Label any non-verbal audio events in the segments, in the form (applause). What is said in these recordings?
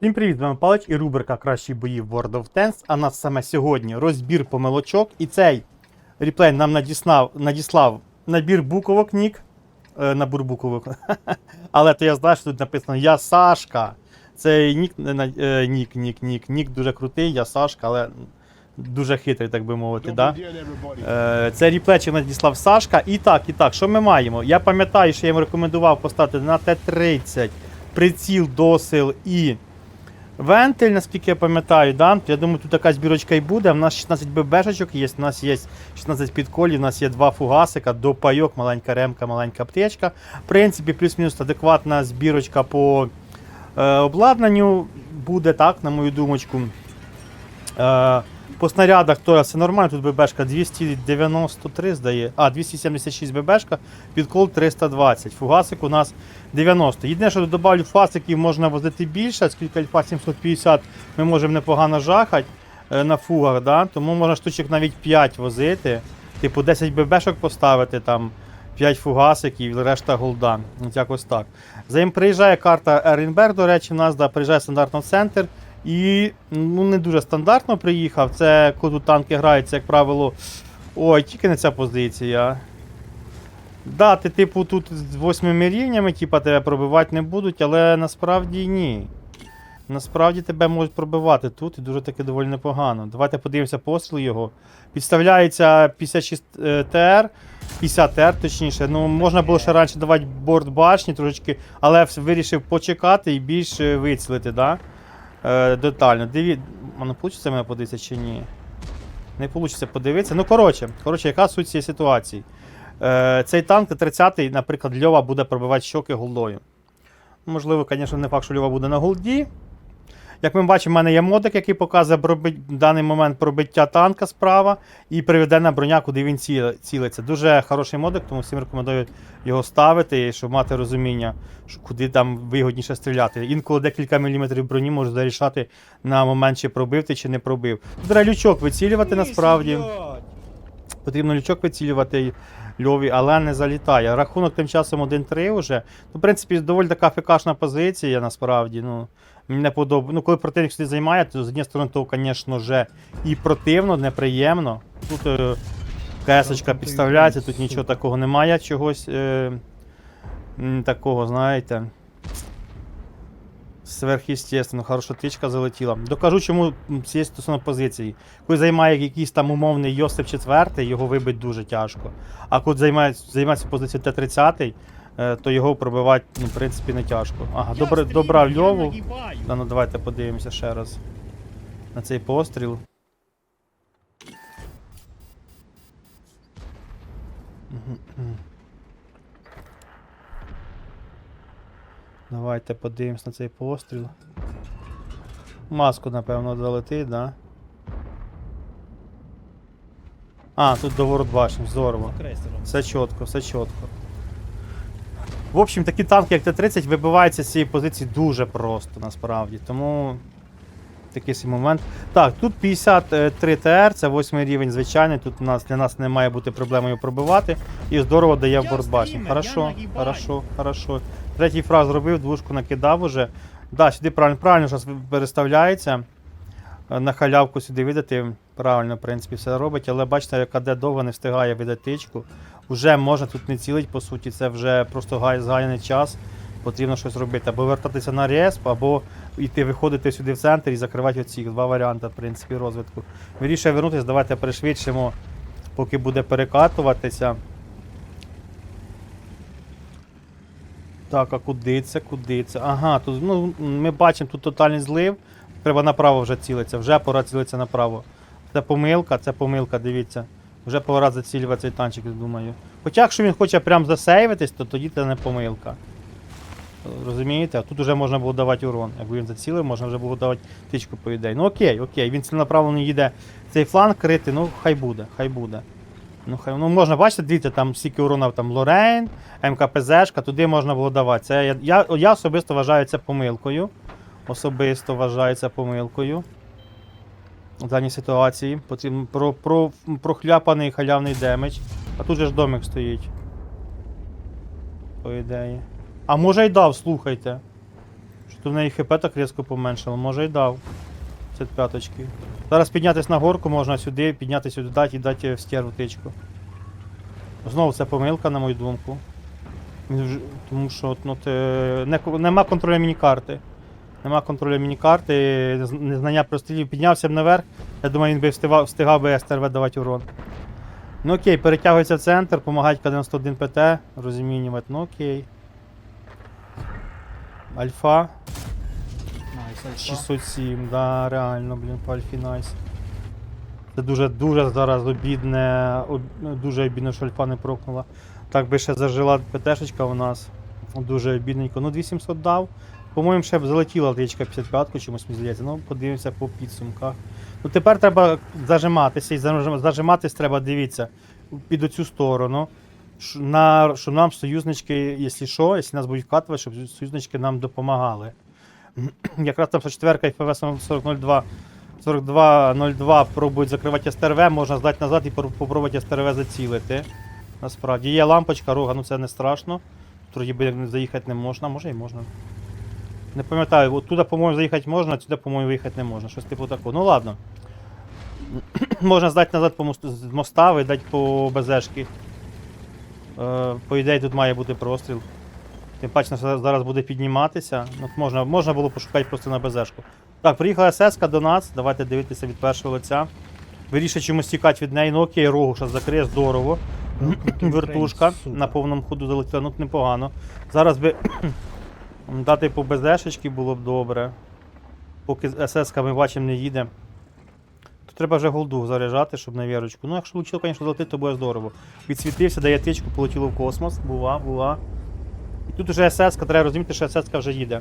Всім привіт, з вами Палич і рубрика Кращі бої в World of Tanks. А нас саме сьогодні розбір помилочок. І цей реплей нам надіслав, надіслав набір буковок нік. Е, набір буковок. (laughs) Але то я знаю, що тут написано Я Сашка. Це нік, е, е, нік, нік, нік, нік дуже крутий, я Сашка, але дуже хитрий, так би мовити. Да? Е, Це ріплечик надіслав Сашка. І так, і так, що ми маємо? Я пам'ятаю, що я йому рекомендував поставити на Т-30 приціл, досил і вентиль, наскільки я пам'ятаю. Да? Я думаю, тут така збірочка і буде. У нас 16 ББшечок є, у нас є 16 підколів, у нас є два фугасика, допайок, маленька ремка, маленька аптечка. В принципі, плюс-мінус адекватна збірочка по е, обладнанню буде, так, на мою думочку. Е, по снарядах то все нормально, тут ББшка 293 здає. А, 276 ББшка, підкол 320. Фугасик у нас 90. Єдине, що додавлю фасиків можна возити більше, оскільки альфа 750 ми можемо непогано жахати е, на фугах, да? тому можна штучок навіть 5 возити. Типу 10 ББшок поставити там. 5 фугасиків решта голда. От якось так. За ним приїжджає карта Ерінберг, до речі, в нас да, приїжджає стандартно в центр. І ну, не дуже стандартно приїхав. Це коли танки граються, як правило. Ой, тільки не ця позиція. Да, ти, типу, тут з восьмими рівнями, типа, тебе пробивати не будуть, але насправді ні. Насправді тебе можуть пробивати тут і дуже таки доволі непогано. Давайте подивимося постріл його. Підставляється 56 е, ТР, 50 ТР, точніше. Ну, можна було ще раніше давати борт башні трошечки, але вирішив почекати і більше вицілити, да? Е, детально. Диві... Воно вийде мене подивитися чи ні? Не вийде подивитися. Ну, коротше, коротше, яка суть цієї ситуації? Е, цей танк 30-й, наприклад, Льова буде пробивати щоки голдою. Можливо, звісно, не факт, що Льова буде на голді. Як ми бачимо, в мене є модик, який показує проби- в даний момент пробиття танка справа і приведена броня, куди він ці- цілиться. Дуже хороший модик, тому всім рекомендую його ставити, щоб мати розуміння, що куди там вигідніше стріляти. Інколи декілька міліметрів броні може зарішати на момент, чи пробив ти, чи не пробив. Треба лючок вицілювати насправді. Потрібно лючок вицілювати Льові, але не залітає. Рахунок тим часом 1-3 вже. Ну, в принципі, доволі така фікашна позиція, насправді. Ну, мені не подобається. Ну, коли противник сюди займає, то з однієї сторони, то, звісно, вже і противно, неприємно. Тут е, КС-очка підставляється, тут нічого такого немає, чогось е, такого, знаєте. Сверхъестественно, хороша тичка залетіла. Докажу, чому цієї стосовно позиції. Коли займає якийсь там умовний Йосип 4, його вибити дуже тяжко. А коли займає, займає цю позицію Т-30, е, то його пробивати, ну, в принципі, не тяжко. Ага, добре, добра Льову. Да, ну давайте подивимося ще раз на цей постріл. Мгм, Давайте подивимось на цей постріл. Маску, напевно, залетить, да? А, тут доворот башні, здорово. Все чітко, все чітко. В общем, такі танки, як Т-30, вибиваються з цієї позиції дуже просто, насправді. Тому такий момент. Так, тут 53 ТР, це 8 рівень звичайний. Тут у нас для нас не має бути проблемою пробивати. І здорово дає в стрімер, Хорошо, хорошо, хорошо. Третій фраз зробив, двушку накидав уже. Да, сюди правильно, правильно зараз переставляється. Е, На халявку сюди видати. Правильно, в принципі, все робить, але бачите, яка де довго не встигає видати тичку. Уже можна тут не цілить, по суті, це вже просто згаяний час. Потрібно щось робити. Або вертатися на респ, або йти виходити сюди в центр і закривати оці два варіанти, в принципі, розвитку. Вирішує вернутися, давайте пришвидшимо, поки буде перекатуватися. Так, а куди це? Куди це? Ага, тут ну, ми бачимо тут тотальний злив. Треба направо вже цілитися. Вже пора цілитися направо. Це помилка, це помилка, дивіться. Вже пора зацілювати цей танчик, думаю. Хоча якщо він хоче прям засейвитись, то тоді це не помилка. Розумієте? А тут вже можна було давати урон. Якби він зацілив, можна вже було давати тичку по ідеї. Ну окей, окей, він ціленаправлено їде цей фланг крити, ну хай буде, хай буде. Ну, хай, ну можна бачити, дивіться, там стільки урона там Лорейн, МКПЗшка, туди можна було давати. Це, я, я, я особисто вважаю це помилкою. Особисто вважаю це помилкою. В даній ситуації. Потрібно про, про, прохляпаний халявний демедж. А тут же ж домик стоїть. По ідеї. А може й дав, слухайте. Що то в неї хп так різко поменшало, може і дав. 55-очки. Зараз піднятись на горку можна сюди, піднятися сюди, дати і дати в стерву тичку. Знову це помилка, на мою думку. Тому що ну, ти, не, нема контролю міні-карти. Нема контролю міні-карти, нез- незнання прострілів. Піднявся б наверх. Я думаю, він би встигав, встигав би СТРВ давати урон. Ну окей, перетягується в центр, допомагають К91 ПТ, розмінювати, ну окей. Альфа Найс, альфа. 607, да, реально, блін, по Альфі найс. Це дуже дуже зараз обідне, об- дуже обідно, що Альфа не прокнула. Так би ще зажила ПТшечка у нас. Дуже обідненько. Ну, 2700 дав. По-моєму, ще б залетіла тичка 55-ку, чомусь мені здається. Ну, подивимося по підсумках. Ну тепер треба зажиматися і зажиматись треба, дивіться, під оцю сторону. Ш- На, щоб нам союзнички, якщо що, якщо нас будуть вкатувати, щоб союзнички нам допомагали. (clears throat) Якраз там 4 і ФВС 4002 4202 пробують закривати СТРВ, можна здати назад і попробувати СТРВ зацілити. Насправді. Є лампочка, рога, ну це не страшно. Тут би заїхати не можна, може і можна. Не пам'ятаю, от туди, по-моєму, заїхати можна, а сюди, по-моєму, виїхати не можна. Щось типу такого. Ну ладно. (clears throat) можна здати назад по моста, видати по БЗшки. Е, по ідеї тут має бути простріл. Тим паче зараз буде підніматися. Ну, можна, можна було пошукати просто на БЗшку. Так, приїхала СС до нас. Давайте дивитися від першого лиця. Вирішить чомусь тікати від неї. Ну окей, рогу зараз закриє, здорово. Вертушка на повному ходу залетіла, ну непогано. Зараз би (clears throat) дати по БЗшечки було б добре. Поки СС ми бачимо не їде. Треба вже голду заряджати, щоб на вірочку. Ну, якщо влучило, звісно, залетить, то буде здорово. Відсвітився, дає тичку, полетіло в космос. Була, була. І тут вже СС, треба розуміти, що СС вже їде.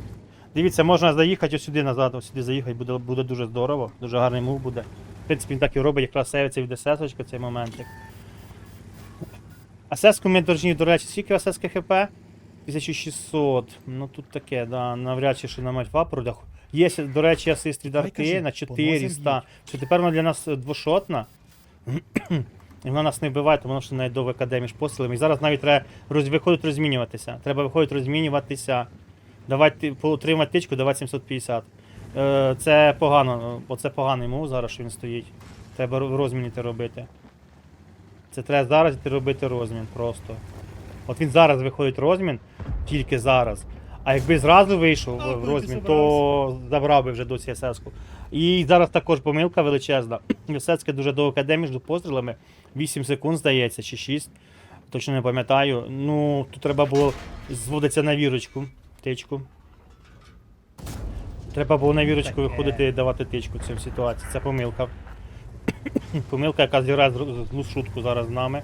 Дивіться, можна заїхати ось сюди назад, ось сюди заїхати, буде, буде дуже здорово, дуже гарний мув буде. В принципі, він так і робить, якраз сейвиться від СС цей моментик. СС-ку ми должні, до речі, скільки СС ХП? 1600. Ну тут таке, да, навряд чи ще на Мальфа пройде. Є, до речі, асист від арти на 400. Що тепер вона для нас е, двошотна. (clears throat) І вона нас не вбиває, тому що навіть до ВКД між посилами. І зараз навіть треба роз... виходити розмінюватися. Треба виходити розмінюватися. Давати, отримати тичку, давати 750. Е, це погано, оце поганий мов зараз, що він стоїть. Треба ро- розмініти робити. Це треба зараз робити розмін просто. От він зараз виходить розмін, тільки зараз. А якби зразу вийшов А, в- в розмін, то забрав би вже до СС-ку. І зараз також помилка величезна. (clears throat) СС дуже довго каде між пострілами. 8 секунд, здається, чи 6. Точно не пам'ятаю. Ну, тут треба було зводитися на вірочку. Тичку. Треба було на вірочку виходити і давати тичку в цій ситуації. Це помилка. (clears throat) помилка, яка зіграє злу шутку зараз з нами.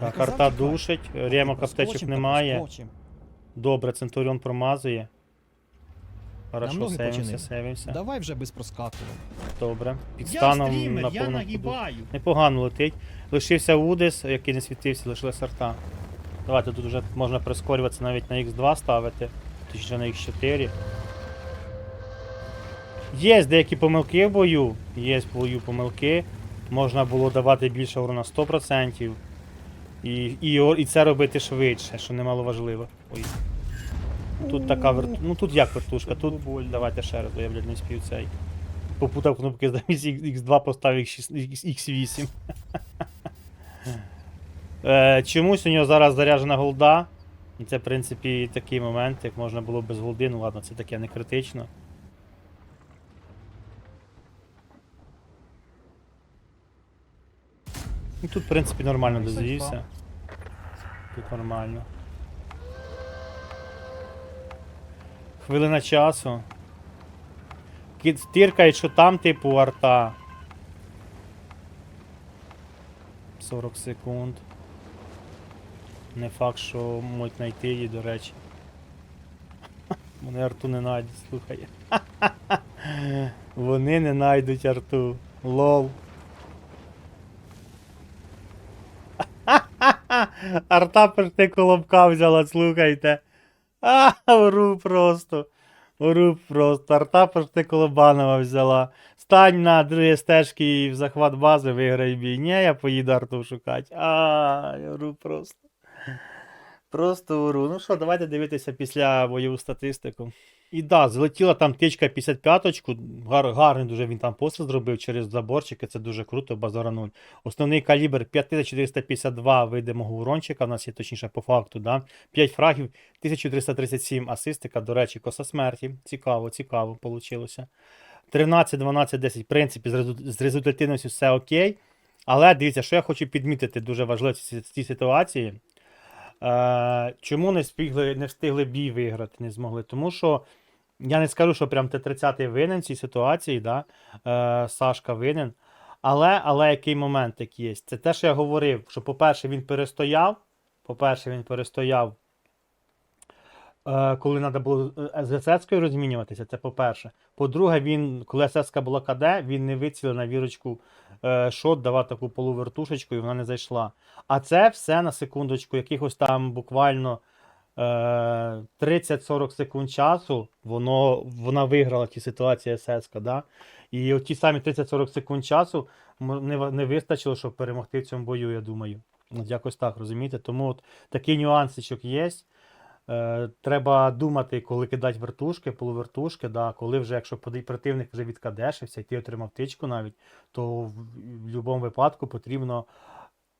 Так, казав, арта тікай. душить, ремок аптечок немає. Добре, Центуріон промазує. Хорошо, ноги сейвимося. Давай вже без проскакувань. Добре. Під Я станом стрімер, на я повному ходу. нагибаю. Непогано летить. Лишився Удис, який не світився, лишилась арта. Давайте тут вже можна прискорюватися навіть на Х2 ставити, точніше на Х4. Є деякі помилки в бою, є в бою помилки. Можна було давати більше урона 100%. І, і, і це робити швидше, що немало важливо. Ой. Тут така вер... Ну тут як вертушка, тут давайте ще раз, бо я, блядь, не спів цей. Попутав кнопки замість X2 поставив X8. (laughs) Е, Чомусь у нього зараз заряджена голда. І це, в принципі, такий момент, як можна було без голди, ну ладно, це таке не критично. І тут, в принципі, нормально дозвівся. Тут нормально. Хвилина часу. Кіт стиркає, що там, типу, арта. 40 секунд. Не факт, що можуть знайти її, до речі. (laughs) Вони арту не знайдуть, слухай. (laughs) Вони не знайдуть арту. Лол. (laughs) Арта почти колобка взяла, слухайте. А, ору просто. Ору просто. Арта почти колобанова взяла. Стань на другі стежки і в захват бази виграй бій. Ні, я поїду арту шукати. А, ору просто. Просто уру. Ну що, давайте дивитися після бойову статистику. І да, злетіла там тичка 55-очку. Гар, гарний дуже він там постріл зробив через заборчики. Це дуже круто, базара 0. Основний калібр 5452 видимого урончика. У нас є точніше по факту. Да? 5 фрагів, 1337 асистика. До речі, коса смерті. Цікаво, цікаво вийшло. 13, 12, 10. В принципі, з результативністю все окей. Але дивіться, що я хочу підмітити дуже важливо в цій ситуації. Е, чому не встигли, не встигли бій виграти, не змогли? Тому що я не скажу, що прям Т-30 винен в цій ситуації, да? е, Сашка винен. Але, але який момент такий є? Це те, що я говорив, що, по-перше, він перестояв. По-перше, він перестояв, коли треба було е, з СС-кою розмінюватися, це по-перше. По-друге, він, коли СС була КД, він не вицілив на вірочку е, шот, давав таку полувертушечку, і вона не зайшла. А це все на секундочку, якихось там буквально е, 30-40 секунд часу, воно, вона виграла ті ситуації СС. Да? І от ті самі 30-40 секунд часу не, не вистачило, щоб перемогти в цьому бою, я думаю. От якось так, розумієте? Тому от такий нюансичок є. Е, треба думати, коли кидати вертушки, полувертушки, да, коли вже, якщо противник вже відкадешився, і ти отримав тичку навіть, то в, в будь-якому випадку потрібно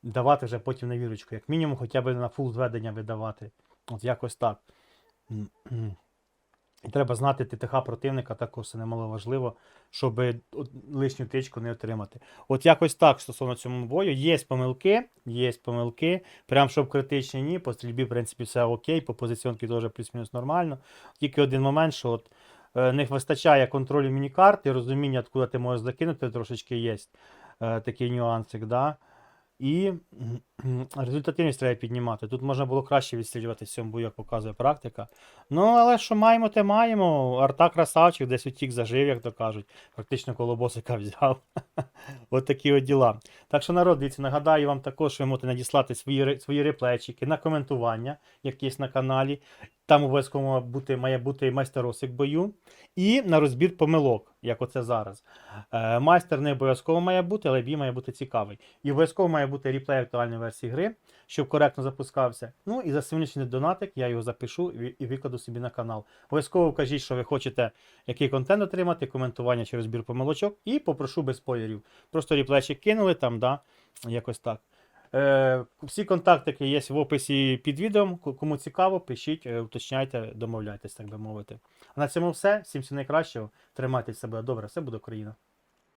давати вже потім на вірочку. Як мінімум, хоча б на фул зведення видавати. От якось так. І треба знати ТТХ противника, також це немало важливо, щоб лишню тичку не отримати. От якось так стосовно цьому бою. Є помилки, є помилки. Прям щоб критичні ні. По стрільбі, в принципі, все окей, по позиціонці теж плюс-мінус нормально. Тільки один момент, що от, е, не вистачає контролю міні-карти, розуміння, откуда ти можеш закинути, трошечки є е, такий нюансик. Да? І результативність треба піднімати. Тут можна було краще відстрілювати в цьому бою, як показує практика. Ну, але що маємо, те маємо. Арта красавчик, десь утік зажив, як то кажуть. Фактично колобосика (laughs) взяв. От такі от діла. Так що, народ, дивіться, нагадаю вам також, що ви можете надіслати свої, свої реплейчики на коментування, як є на каналі. Там обов'язково бути, має бути майстеросик бою. І на розбір помилок, як оце зараз. Е, майстер не обов'язково має бути, але бій має бути цікавий. І обов'язково має бути реплей актуальної версії гри, щоб коректно запускався. Ну і за сьогоднішній донатик я його запишу і, викладу собі на канал. Обов'язково вкажіть, що ви хочете, який контент отримати, коментування чи розбір помилочок, і попрошу без спойлерів. Просто реплейчик кинули там, да, якось так. Е, всі контактики є в описі під відео. Кому цікаво, пишіть, е, уточняйте, домовляйтесь, так би мовити. А на цьому все. Всім всього найкращого. Тримайте себе добре, все буде Україна.